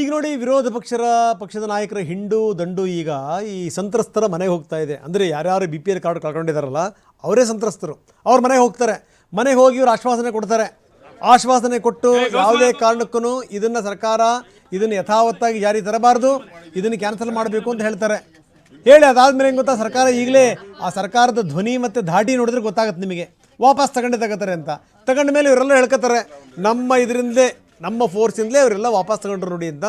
ಈಗ ನೋಡಿ ವಿರೋಧ ಪಕ್ಷರ ಪಕ್ಷದ ನಾಯಕರ ಹಿಂಡು ದಂಡು ಈಗ ಈ ಸಂತ್ರಸ್ತರ ಮನೆಗೆ ಹೋಗ್ತಾ ಇದೆ. ಅಂದರೆ ಯಾರ್ಯಾರು ಬಿ ಪಿ ಎಲ್ ಕಾರ್ಡ್ ಕಳ್ಕೊಂಡಿದ್ದಾರಲ್ಲ ಅವರೇ ಸಂತ್ರಸ್ತರು. ಅವ್ರ ಮನೆಗೆ ಹೋಗ್ತಾರೆ. ಮನೆಗೆ ಹೋಗಿ ಇವ್ರು ಆಶ್ವಾಸನೆ ಕೊಡ್ತಾರೆ. ಆಶ್ವಾಸನೆ ಕೊಟ್ಟು ಯಾವುದೇ ಕಾರಣಕ್ಕೂ ಇದನ್ನು ಸರ್ಕಾರ ಇದನ್ನು ಯಥಾವತ್ತಾಗಿ ಜಾರಿ ತರಬಾರ್ದು. ಇದನ್ನು ಕ್ಯಾನ್ಸಲ್ ಮಾಡಬೇಕು ಅಂತ ಹೇಳ್ತಾರೆ. ಹೇಳಿ ಅದಾದ್ಮೇಲೆ ಹೆಂಗೆ ಗೊತ್ತಾ? ಸರ್ಕಾರ ಈಗಲೇ ಆ ಸರ್ಕಾರದ ಧ್ವನಿ ಮತ್ತು ಧಾಟಿ ನೋಡಿದ್ರೆ ಗೊತ್ತಾಗುತ್ತೆ ನಿಮಗೆ. ವಾಪಸ್ ತಗೊಂಡೇ ತಗೋತಾರೆ ಅಂತ. ತಗೊಂಡ ಮೇಲೆ ಇವರೆಲ್ಲ ಹೇಳ್ಕೊತಾರೆ ನಮ್ಮ ಇದರಿಂದಲೇ ನಮ್ಮ ಫೋರ್ಸಿಂದಲೇ ಅವರೆಲ್ಲ ವಾಪಸ್ ತಗೊಂಡ್ರು ನೋಡಿ ಅಂತ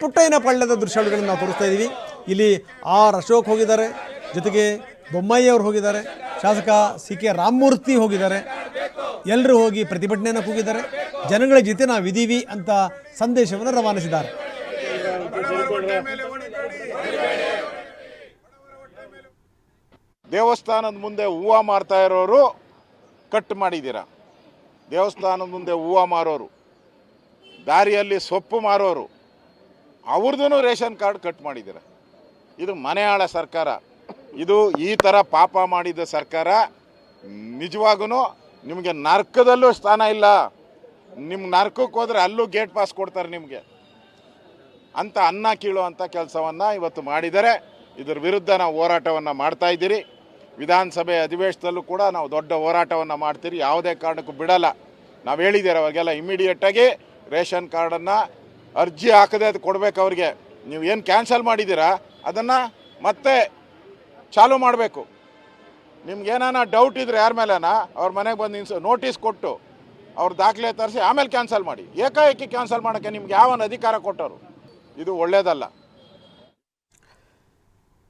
ಪುಟ್ಟಯ್ಯನ ಪಳ್ಳದ ದೃಶ್ಯಗಳನ್ನು ನಾವು ತೋರಿಸ್ತಾ ಇದ್ದೀವಿ. ಇಲ್ಲಿ ಆರ್ ಅಶೋಕ್ ಹೋಗಿದ್ದಾರೆ, ಜೊತೆಗೆ ಬೊಮ್ಮಾಯಿ ಅವರು ಹೋಗಿದ್ದಾರೆ, ಶಾಸಕ ಸಿ ಕೆ ರಾಮಮೂರ್ತಿ ಹೋಗಿದ್ದಾರೆ ಎಲ್ಲರೂ ಹೋಗಿ ಪ್ರತಿಭಟನೆಯನ್ನು ಕೂಗಿದ್ದಾರೆ, ಜನಗಳ ಜೊತೆ ನಾವಿದ್ದೀವಿ ಅಂತ ಸಂದೇಶವನ್ನು ರವಾನಿಸಿದ್ದಾರೆ. ದೇವಸ್ಥಾನದ ಮುಂದೆ ಹೂವು ಮಾರ್ತಾ ಇರೋರು ಕಟ್ ಮಾಡಿದ್ದೀರಾ? ದೇವಸ್ಥಾನದ ಮುಂದೆ ಹೂವು ಮಾರೋರು. ದಾರಿಯಲ್ಲಿ ಸೊಪ್ಪು ಮಾರೋರು ಅವ್ರದ್ದು ರೇಷನ್ ಕಾರ್ಡ್ ಕಟ್ ಮಾಡಿದ್ದೀರ. ಇದು ಮನೆಯಾಳ ಸರ್ಕಾರ. ಇದು ಈ ಥರ ಪಾಪ ಮಾಡಿದ ಸರ್ಕಾರ. ನಿಜವಾಗೂ ನಿಮಗೆ ನರ್ಕದಲ್ಲೂ ಸ್ಥಾನ ಇಲ್ಲ. ನಿಮ್ಮ ನರ್ಕಕ್ಕೆ ಹೋದ್ರೆ ಅಲ್ಲೂ ಗೇಟ್ ಪಾಸ್ ಕೊಡ್ತಾರೆ ನಿಮಗೆ. ಅಂತ ಅನ್ನ ಕೀಳುವಂಥ ಕೆಲಸವನ್ನು ಇವತ್ತು ಮಾಡಿದ್ದಾರೆ. ಇದರ ವಿರುದ್ಧ ನಾವು ಹೋರಾಟವನ್ನು ಮಾಡ್ತಾ ಇದ್ದೀರಿ. ವಿಧಾನಸಭೆ ಅಧಿವೇಶನದಲ್ಲೂ ಕೂಡ ನಾವು ದೊಡ್ಡ ಹೋರಾಟವನ್ನು ಮಾಡ್ತೀರಿ. ಯಾವುದೇ ಕಾರಣಕ್ಕೂ ಬಿಡಲ್ಲ. ನಾವು ಹೇಳಿದ್ದೀರ ಅವಾಗೆಲ್ಲ ಇಮಿಡಿಯೇಟಾಗಿ ರೇಷನ್ ಕಾರ್ಡನ್ನು ಅರ್ಜಿ ಹಾಕದೆ ಅದು ಕೊಡಬೇಕು ಅವ್ರಿಗೆ. ನೀವು ಏನು ಕ್ಯಾನ್ಸಲ್ ಮಾಡಿದ್ದೀರಾ, ಅದನ್ನು ಮತ್ತೆ ಚಾಲೂ ಮಾಡಬೇಕು. ನಿಮ್ಗೆ ಏನಾನ ಡೌಟ್ ಇದ್ರೆ ಯಾರ ಮೇಲೆನ, ಅವ್ರ ಮನೆಗೆ ಬಂದು ಇನ್ಸ್ ನೋಟಿಸ್ ಕೊಟ್ಟು ಅವ್ರ ದಾಖಲೆ ತರಿಸಿ ಆಮೇಲೆ ಕ್ಯಾನ್ಸಲ್ ಮಾಡಿ. ಏಕಾಏಕಿ ಕ್ಯಾನ್ಸಲ್ ಮಾಡೋಕ್ಕೆ ನಿಮ್ಗೆ ಯಾವನ ಅಧಿಕಾರ ಕೊಟ್ಟರು ಇದು ಒಳ್ಳೆಯದಲ್ಲ